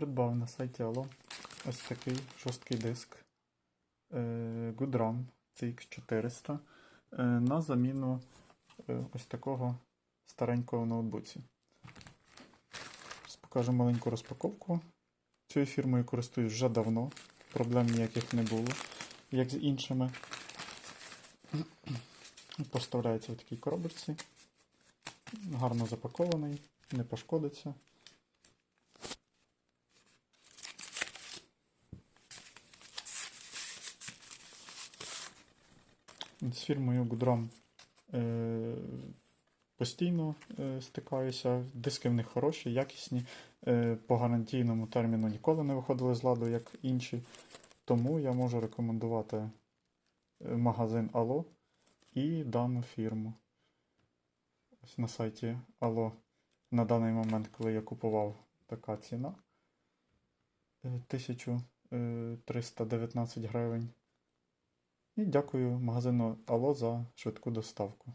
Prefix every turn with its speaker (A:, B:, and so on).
A: Придбав на сайті Allo ось такий жорсткий диск е, Goodram CX400 е, на заміну е, ось такого старенького ноутбуці. Покажу маленьку розпаковку. Цією фірмою користуюсь вже давно, проблем ніяких не було, як з іншими. Поставляється в такій коробочці. Гарно запакований, не пошкодиться. З фірмою Goodram е, постійно е, стикаюся. Диски в них хороші, якісні. Е, по гарантійному терміну ніколи не виходили з ладу, як інші. Тому я можу рекомендувати магазин Allo і дану фірму. Ось на сайті Allo на даний момент, коли я купував така ціна. е, 1319 гривень. І дякую магазину Ало за швидку доставку.